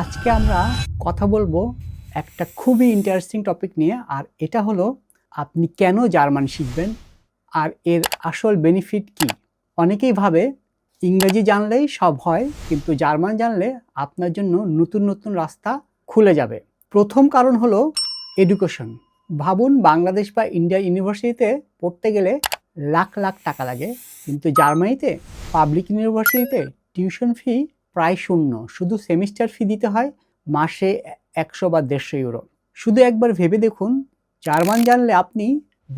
আজকে আমরা কথা বলব একটা খুবই ইন্টারেস্টিং টপিক নিয়ে, আর এটা হলো আপনি কেন জার্মান শিখবেন, আর এর আসল বেনিফিট কি? অনেকেই ভাবে ইংরেজি জানলেই সব হয়, কিন্তু জার্মান জানলে আপনার জন্য নতুন নতুন রাস্তা খুলে যাবে। প্রথম কারণ হলো এডুকেশন ভাবুন বাংলাদেশ বা ইন্ডিয়া ইউনিভার্সিটিতে পড়তে গেলে লাখ লাখ টাকা লাগে, কিন্তু জার্মানিতে পাবলিক ইউনিভার্সিটিতে টিউশন ফি প্রায় শূন্য। শুধু সেমিস্টার ফি দিতে হয় মাসে একশো বা দেড়শো ইউরো শুধু একবার ভেবে দেখুন, জার্মান জানলে আপনি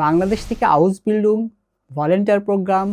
বাংলাদেশ থেকে Ausbildung volunteer programme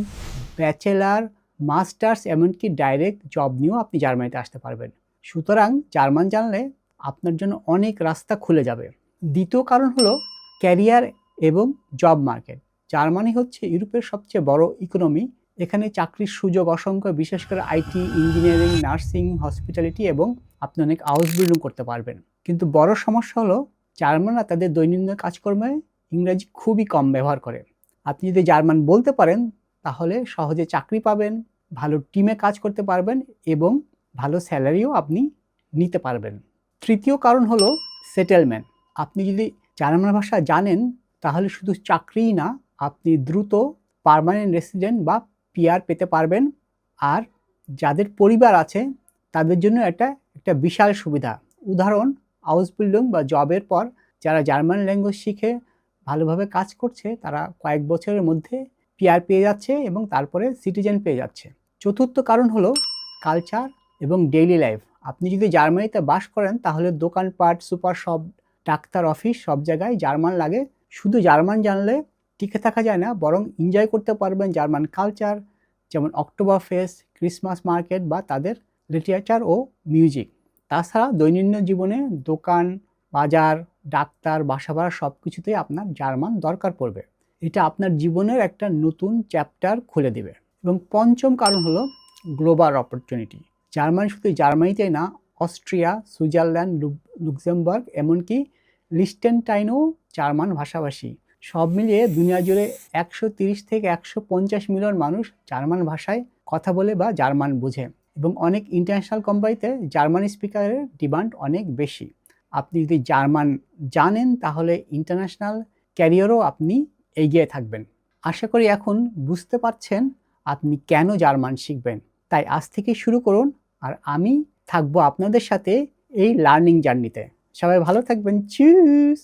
bachelor masters এমনকি ডাইরেক্ট জব নিয়েও আপনি জার্মানিতে আসতে পারবেন। সুতরাং জার্মান জানলে আপনার জন্য অনেক রাস্তা খুলে যাবে। দ্বিতীয় কারণ হলো ক্যারিয়ার এবং জব মার্কেট জার্মানি হচ্ছে ইউরোপের সবচেয়ে বড় ইকোনমি এখানে চাকরির সুযোগ অসংখ্য, বিশেষ করে আইটি, ইঞ্জিনিয়ারিং, নার্সিং, হসপিটালিটি এবং আপনি অনেক হাউস বিল্ডিং করতে পারবেন। কিন্তু বড় সমস্যা হলো, জার্মানরা তাদের দৈনন্দিন কাজকর্মে ইংরাজি খুবই কম ব্যবহার করে। আপনি যদি জার্মান বলতে পারেন, তাহলে সহজে চাকরি পাবেন, ভালো টিমে কাজ করতে পারবেন এবং ভালো স্যালারিও আপনি নিতে পারবেন। তৃতীয় কারণ হলো সেটেলমেন্ট আপনি যদি জার্মান ভাষা জানেন, তাহলে শুধু চাকরিই না, আপনি দ্রুত পার্মানেন্ট রেসিডেন্ট বা পিআর পেতে পারবেন। আর যাদের পরিবার আছে, তাদের জন্য এটা একটা বিশাল সুবিধা। উদাহরণ হাউস বিল্ডিং বা জবের পর যারা জার্মান ল্যাঙ্গুয়েজ শিখে, ভালোভাবে কাজ করছে, তারা কয়েক বছরের মধ্যে পিআর পেয়ে যাচ্ছে এবং তারপরে সিটিজেন পেয়ে যাচ্ছে। চতুর্থ কারণ হলো কালচার এবং ডেইলি লাইফ আপনি যদি জার্মানিতে বাস করেন, তাহলে দোকানপাট সুপার শপ ডাক্তার অফিস সব জায়গায় জার্মান লাগে। শুধু জার্মান জানলে টিকে থাকা যায় না, বরং এনজয় করতে পারবেন জার্মান কালচার যেমন অক্টোবর ফেস্ট ক্রিসমাস মার্কেট বা তাদের লিটারেচার ও মিউজিক তাছাড়া দৈনন্দিন জীবনে দোকান, বাজার, ডাক্তার, বাসা ভাড়া সব কিছুতেই আপনার জার্মান দরকার পড়বে। এটা আপনার জীবনের একটা নতুন চ্যাপ্টার খুলে দেবে। এবং পঞ্চম কারণ হলো গ্লোবাল অপরচুনিটি জার্মানি শুধু জার্মানিতেই না, অস্ট্রিয়া, সুইজারল্যান্ড, লুক- লুক্সেমবার্গ, এমনকি লিস্টেনটাইনও জার্মান ভাষাভাষী। সব মিলিয়ে দুনিয়া জুড়ে একশো তিরিশ থেকে একশো পঞ্চাশ মিলিয়ন মানুষ জার্মান ভাষায় কথা বলে বা জার্মান বোঝে এবং অনেক ইন্টারন্যাশনাল কোম্পানিতে জার্মান স্পিকারের ডিমান্ড অনেক বেশি। আপনি যদি জার্মান জানেন, তাহলে ইন্টারন্যাশনাল ক্যারিয়ারও আপনি এগিয়ে থাকবেন। আশা করি এখন বুঝতে পারছেন আপনি কেন জার্মান শিখবেন। তাই আজ থেকে শুরু করুন আর আমি থাকব আপনাদের সাথে এই লার্নিং জার্নিতে সবাই ভালো থাকবেন। চিউস